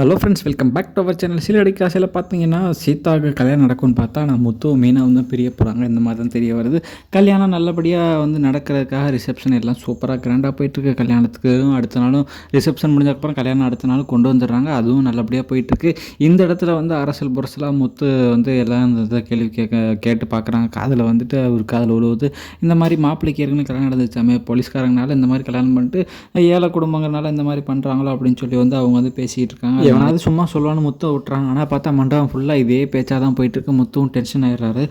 Hello friends welcome back to our channel சில காசில் பார்த்தீங்கன்னா சீதாவுக்கு கல்யாணம் நடக்கும்னு பார்த்தா நான் முத்து மீனாக வந்து பிரிய போகிறாங்க இந்த மாதிரி தான் தெரிய வருது. கல்யாணம் நல்லபடியாக வந்து நடக்கிறதுக்காக ரிசப்ஷன் எல்லாம் சூப்பராக கிராண்டாக போயிட்டுருக்கு. கல்யாணத்துக்கு அடுத்த நாளும் ரிசப்ஷன் முடிஞ்சதுக்கப்புறம் கல்யாணம் அடுத்த நாள் கொண்டு வந்துடுறாங்க. அதுவும் நல்லபடியாக போயிட்டுருக்கு. இந்த இடத்துல வந்து அரசல் புரசலாக முத்து வந்து எல்லாம் இந்த கேள்வி கேட்க கேட்டு பார்க்குறாங்க. காதில் வந்துட்டு அவர் காதில் உழுவுது. இந்த மாதிரி மாப்பிள்ளைக்கு ஏற்கனவே கல்யாணம் நடந்துச்சாமே போலீஸ்காரங்கனால இந்த மாதிரி கல்யாணம் பண்ணிட்டு ஏழை குடும்பங்கிறனால இந்த மாதிரி பண்ணுறாங்களோ அப்படின்னு சொல்லி வந்து அவங்க வந்து பேசிகிட்டு இருக்காங்க. எவனாவது சும்மா சொல்லணும்னு முத்து விட்டுறாங்க. ஆனால் பார்த்தா மண்டபம் ஃபுல்லாக இதே பேச்சாக தான் போயிட்டுருக்கு. முத்துவும் டென்ஷன் ஆயிடுறாரு.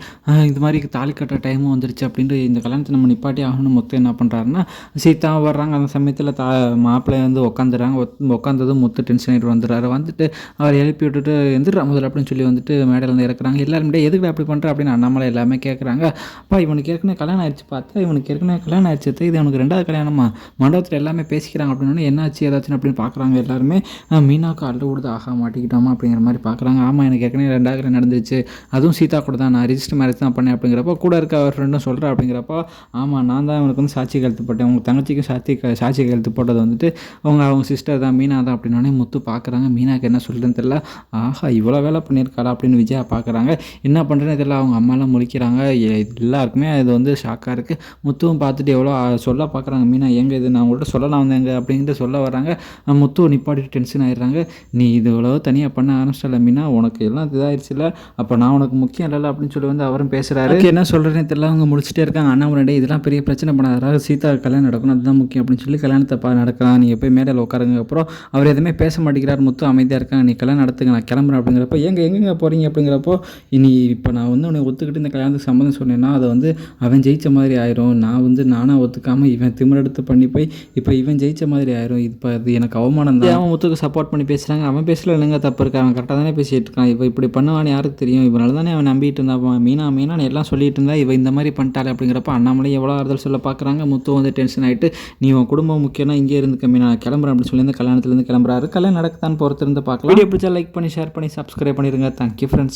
இது மாதிரி தாலி கட்டுற டைமும் வந்துருச்சு அப்படின்ட்டு இந்த கல்யாணத்தை நம்ம நிப்பாட்டி ஆகணும் முத்து என்ன பண்ணுறாருன்னா சீதா வர்றாங்க. அந்த சமயத்தில் தா மாப்பிள்ளை வந்து உட்காந்துறாங்க உட்காந்ததும் முத்து டென்ஷன் ஆகிட்டு வந்துடுறாரு. வந்துட்டு அவர் எழுப்பி விட்டுட்டு எந்திரா முதல்ல அப்படின்னு சொல்லி வந்துட்டு மேடையில் வந்து இறக்குறாங்க. எல்லாருமே எதுக்கு அப்படி பண்ணுற அப்படின்னு அண்ணாமலை எல்லாமே கேட்குறாங்க அப்பா இவனுக்கு ஏற்கனவே கல்யாணம் ஆயிடுச்சு பார்த்தா இவனுக்கு ஏற்கனவே கல்யாணம் ஆயிடுச்சு இது இவனுக்கு ரெண்டாவது கல்யாணமா? மண்டபத்தில் எல்லாமே பேசிக்கிறாங்க. அப்படின்னு என்னாச்சு? ஏதாச்சும் அப்படின்னு பார்க்குறாங்க எல்லாருமே. ஆஹ் மீனாவுக்கு அள்ளு கொடுத்து ஆகா மாட்டிக்கிட்டோமா அப்படிங்கிற மாதிரி பார்க்குறாங்க. ஆமாம் எனக்கு ஏற்கனவே ரெண்டாவது நடந்துருச்சு. நடந்துச்சு அதுவும் சீதா கூட தான். நான் ரிஜிஸ்டர் மேரேஜ் தான் பண்ணேன் அப்படிங்கிறப்போ கூட இருக்க அவர் ஃப்ரெண்டும் சொல்கிறேன் அப்படிங்கிறப்போ ஆமாம் நான் தான் அவனுக்கு வந்து சாட்சி கழுத்து போட்டேன். உங்கள் தங்கச்சிக்கும் சாட்சி க- சாட்சி கழுத்து போட்டது வந்துட்டு அவங்க அவங்க சிஸ்டர் தான். மீனா தான் அப்படின்னோடனே முத்து பார்க்குறாங்க. மீனாக்கு என்ன சொல்கிறேன்னு தெரியல. ஆஹா இவ்வளோ வேலை பண்ணியிருக்காளா அப்படின்னு விஜயா பார்க்குறாங்க. என்ன பண்ணுறேன்னு தெரியல. அவங்க அம்மாலாம் முழிக்கிறாங்க. எ- எல்லாருக்குமே இது வந்து ஷாக்காக இருக்குது முத்துவும் பார்த்துட்டு எவ்வளோ சொல்ல பார்க்குறாங்க. மீனா எங்கே இது? நான் உங்கள்கிட்ட சொல்லலாம் வந்தேங்க. அப்படின்ட்டு சொல்ல வராங்க அஹ் முத்து டென்ஷன் ஆயிடுறாங்க. நீ இவ்வளோ தனியாக பண்ண ஆரம்பிச்சிட்டல மீனா உனக்கு எல்லாம் இதாகிடுச்சுல அப்போ நான் உனக்கு முக்கியம் இல்லைல்ல அப்படின்னு சொல்லி வந்து அவரும் பேசுகிறாரு என்ன சொல்கிறேன்னு தெரியல அவங்க முடிச்சுட்டே இருக்காங்க. அண்ணா முன்னாடி இதெல்லாம் பெரிய பிரச்சனை பண்ணாத. அதாவது சீதா கல்யாணம் நடக்கணும் அதுதான் முக்கியம் அப்படின்னு சொல்லி கல்யாணத்தை பா நடக்கலாம். நீங்கள் போய் மேடையில் உட்காருங்க. அப்புறம் அவர் எதுவுமே பேச மாட்டேங்கிறார். முத்து அமைதியாக இருக்காங்க. நீ கல்யாணம் நடத்துங்க நான் கிளம்புறேன் அப்படிங்கிறப்போ எங்க எங்கெங்க போகிறீங்க அப்படிங்கிறப்போ இனி இப்போ நான் வந்து உன்னை ஒத்துக்கிட்டு இந்த கல்யாணத்துக்கு சம்மந்தம் சொன்னேன்னா அதை வந்து அவன் ஜெயிச்ச மாதிரி ஆயிரும். நான் வந்து நானாக ஒத்துக்காமல் இவன் திமிரெடுத்து பண்ணி போய் இப்போ இவன் ஜெயிச்ச மாதிரி ஆயிரும். இப்போ அது எனக்கு அவமானம் தான் அவன் முத்துக்கு சப்போர்ட் பண்ணி பேசுகிறாங்க அவன் பேசல இல்லைங்க தப்பு இருக்கு. அவன் கரெக்டாக தானே பேசிகிட்டு இருக்கான். இவன் இப்படி பண்ணுவான்னு யாருக்கு தெரியும்? இவனால தானே அவன் நம்பிட்டு இருந்தான். மீனா மீனா மீனான்னு எல்லாம் சொல்லிட்டு இருந்தா இவன் இந்த மாதிரி பண்ணிட்டாள் அப்படிங்கிறப்ப அண்ணாமலை எவ்வளோ ஆறுதல் சொல்ல பார்க்குறாங்க முத்து வந்து டென்ஷன் ஆகிட்டு நீ உன் குடும்பம் முக்கியம்னா இங்கே இருந்துக்க மீனா. நான் கிளம்புறேன் அப்படின்னு சொல்லி இந்த கல்யாணத்துலேருந்து கிளம்புறாரு. கல்யாணம் நடக்கத்தான் பொறுத்திருந்து பார்க்கலாம். வீடியோ பிடிச்சா லைக் பண்ணி ஷேர் பண்ணி சப்ஸ்கிரைப் பண்ணிடுங்க தேங்க்யூ ஃப்ரெண்ட்ஸ்